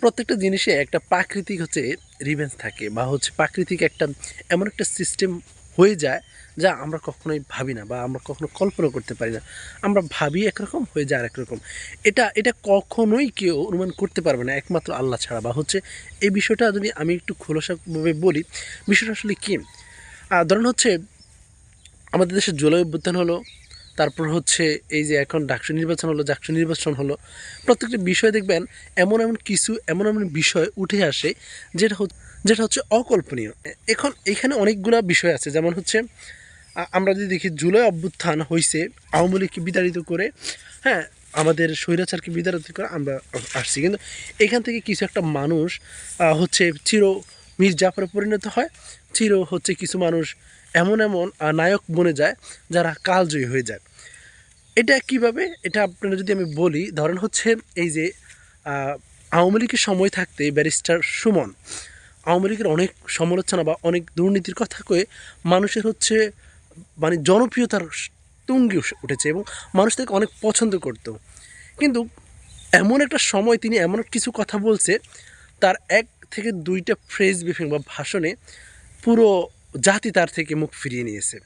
প্রত্যেকটা জিনিসে একটা প্রাকৃতিক হচ্ছে রিভেন্স থাকে বা হচ্ছে প্রাকৃতিক একটা এমন একটা সিস্টেম হয়ে যায় যা আমরা কখনোই ভাবি না বা আমরা কখনো কল্পনা করতে পারি না। আমরা ভাবি একরকম, হয়ে যায় আরেক রকম। এটা এটা কখনোই কেউ অনুমান করতে পারবে না, একমাত্র আল্লাহ ছাড়া। বা হচ্ছে এই বিষয়টা যদি আমি একটু খোলসাভাবে বলি, বিষয়টা আসলে কী? ধরেন হচ্ছে আমাদের দেশে জলবায়ু অভ্যুত্থান হলো তারপর হচ্ছে এই যে এখন ডাকসু নির্বাচন হলো ডাকসু নির্বাচন হলো, প্রত্যেকটা বিষয় দেখবেন এমন এমন কিছু, এমন এমন বিষয় উঠে আসে যেটা যেটা হচ্ছে অকল্পনীয়। এখন এখানে অনেকগুলো বিষয় আছে, যেমন হচ্ছে আমরা যদি দেখি জুলাই অভ্যুত্থান হয়েছে আওয়ামী লীগকে বিতাড়িত করে হ্যাঁ আমাদের স্বৈরাচারকে বিতাড়িত করে আমরা আসছি। কিন্তু এখান থেকে কিছু একটা মানুষ হচ্ছে চির মীর জাফরে পরিণত হয়, চির হচ্ছে কিছু মানুষ এমন এমন নায়ক বনে যায় যারা কালজয়ী হয়ে যায়। এটা কীভাবে? এটা আপনারা যদি আমি বলি, ধরেন হচ্ছে এই যে আওয়ামী লীগের সময় থাকতে ব্যারিস্টার সুমন, আওয়ামী লীগের অনেক সমালোচনা বা অনেক দুর্নীতির কথা কয়ে মানুষের হচ্ছে মানে জনপ্রিয়তার তুঙ্গি উঠেছে এবং মানুষ তাকে অনেক পছন্দ করত। কিন্তু এমন একটা সময় তিনি এমন কিছু কথা বলছে, তার এক থেকে দুইটা ফ্রেজ ব্রিফিং বা ভাষণে পুরো জাতি তার থেকে মুখ ফিরিয়ে নিয়েছে।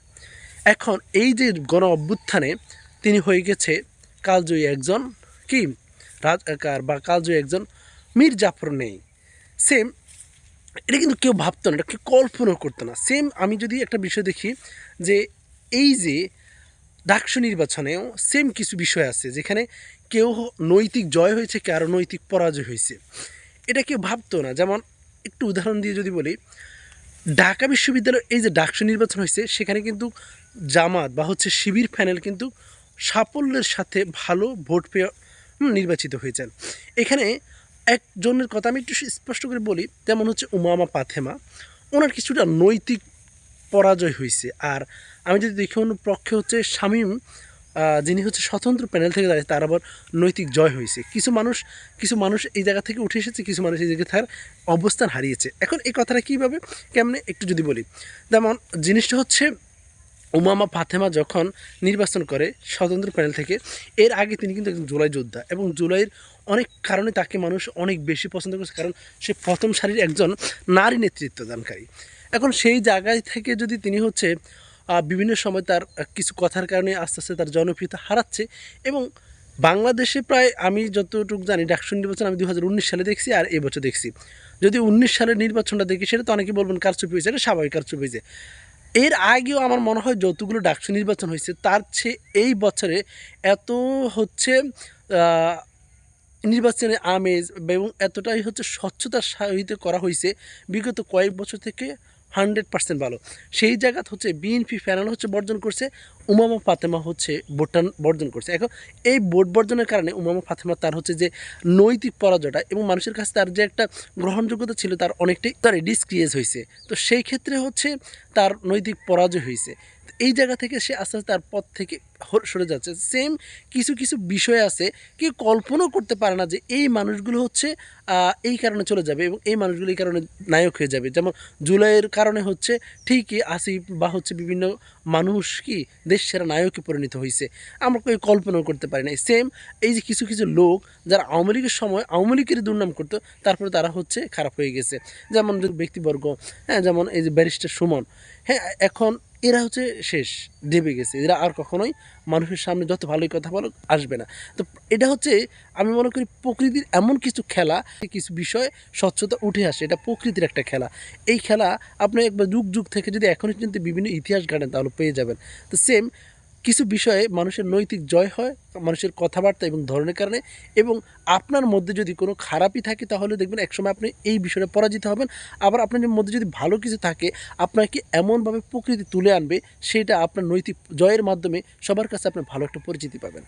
এখন এই যে গণ অভ্যুত্থানে তিনি হয়ে গেছে কালজয়ী একজন কি? রাজকার বা কালজয়ী একজন মীর জাফর নেই। সেম এটা কিন্তু কেউ ভাবতো না, এটা কেউ কল্পনা করতো না। সেম আমি যদি একটা বিষয় দেখি যে এই যে ডাকসু নির্বাচনেও সেম কিছু বিষয় আছে যেখানে কেউ নৈতিক জয় হয়েছে, কারও নৈতিক পরাজয় হয়েছে। এটা কেউ ভাবতো না। যেমন একটু উদাহরণ দিয়ে যদি বলি ঢাকা বিশ্ববিদ্যালয়ের এই যে ডাকসু নির্বাচন হয়েছে, সেখানে কিন্তু জামাত বা হচ্ছে শিবির প্যানেল কিন্তু সাফল্যের সাথে ভালো ভোট পেয়ে নির্বাচিত হয়েছেন। এখানে একজনের কথা আমি একটু স্পষ্ট করে বলি, যেমন হচ্ছে উমামা পাথেমা। ওনার কিছুটা নৈতিক পরাজয় হয়েছে। আর আমি যদি দেখি, অন্য পক্ষে হচ্ছে শামীম যিনি হচ্ছে স্বতন্ত্র প্যানেল থেকে দাঁড়িয়ে তার আবার নৈতিক জয় হয়েছে। কিছু মানুষ কিছু মানুষ এই জায়গা থেকে উঠে এসেছে, কিছু মানুষ এই জায়গায় তার অবস্থান হারিয়েছে। এখন এই কথাটা কীভাবে, কেমনে, একটু যদি বলি। যেমন, জিনিসটা হচ্ছে উমামা ফাতেমা যখন নির্বাচন করে স্বতন্ত্র প্যানেল থেকে, এর আগে তিনি কিন্তু একজন জুলাই যোদ্ধা এবং জুলাইয়ের অনেক কারণে তাকে মানুষ অনেক বেশি পছন্দ করেছে কারণ সে প্রথম সারির একজন নারী নেতৃত্ব দানকারী এখন সেই জায়গায় থেকে যদি তিনি হচ্ছে বিভিন্ন সময় তার কিছু কথার কারণে আস্তে আস্তে তার জনপ্রিয়তা হারাচ্ছে এবং বাংলাদেশে প্রায় আমি যতটুকু জানি, ডাকসু নির্বাচন আমি দু হাজার উনিশ সালে দেখছি আর এবছর দেখছি। যদি উনিশ সালের নির্বাচনটা দেখি, সেটা তো অনেকে বলবেন কার কারচুপি হয়েছে, এটা স্বাভাবিক কারচুপি হয়েছে। এর আগেও আমার মনে হয় যতগুলো ডাকসু নির্বাচন হয়েছে, তার চেয়ে এই বছরে এত হচ্ছে নির্বাচনের আমেজ এবং এতটাই হচ্ছে স্বচ্ছতার সহিত করা হয়েছে, বিগত কয়েক বছর থেকে হান্ড্রেড পার্সেন্ট ভালো। সেই জায়গাত হচ্ছে বিএনপি প্যানেল হচ্ছে, বর্জন করছে, উমামা ফাতেমা হচ্ছে ভোটটা বর্জন করছে। এখন এই ভোট বর্জনের কারণে উমামা ফাতেমা তার হচ্ছে যে নৈতিক পরাজয়টা এবং মানুষের কাছে তার যে একটা গ্রহণযোগ্যতা ছিল তার অনেকটাই তার ডিসক্রিয়েজ হয়েছে। তো সেই ক্ষেত্রে হচ্ছে তার নৈতিক পরাজয় হয়েছে। এই জায়গা থেকে সে আস্তে আস্তে তার পথ থেকে সরে যাচ্ছে। সেম কিছু কিছু বিষয় আছে কি কল্পনাও করতে পারে না যে এই মানুষগুলো হচ্ছে এই কারণে চলে যাবে এবং এই মানুষগুলো এই কারণে নায়ক হয়ে যাবে। যেমন জুলাইয়ের কারণে হচ্ছে ঠিকই আসিফ বা হচ্ছে বিভিন্ন মানুষ কি দেশ সেরা নায়কে পরিণত হয়েছে আমরা কেউ কল্পনাও করতে পারি না সেম এই যে কিছু কিছু লোক যারা আওয়ামী লীগের সময় আওয়ামী লীগের দুর্নাম করতো, তারপরে তারা হচ্ছে খারাপ হয়ে গেছে। যেমন ব্যক্তিবর্গ হ্যাঁ যেমন এই যে ব্যারিস্টার সুমন হ্যাঁ এখন এরা হচ্ছে শেষ দেবে গেছে। এরা আর কখনোই মানুষের সামনে যত ভালোই কথা বলো আসবে না। তো এটা হচ্ছে আমি মনে করি প্রকৃতির এমন কিছু খেলা, কিছু বিষয় স্বচ্ছতা উঠে আসে। এটা প্রকৃতির একটা খেলা। এই খেলা আপনি একবার যুগ যুগ থেকে যদি এখনই কিন্তু বিভিন্ন ইতিহাস ঘাটেন তাহলে পেয়ে যাবেন। তো সেম কিছু বিষয়ে মানুষের নৈতিক জয় হয়, মানুষের কথাবার্তা এবং ধরনের কারণে, এবং আপনার মধ্যে যদি কোনো খারাপই থাকে তাহলে দেখবেন একসময় আপনি এই বিষয়ে পরাজিত হবেন। আবার আপনার মধ্যে যদি ভালো কিছু থাকে, আপনাকে এমনভাবে প্রকৃতি তুলে আনবে, সেটা আপনার নৈতিক জয়ের মাধ্যমে সবার কাছে আপনার ভালো একটা পরিচিতি পাবেন।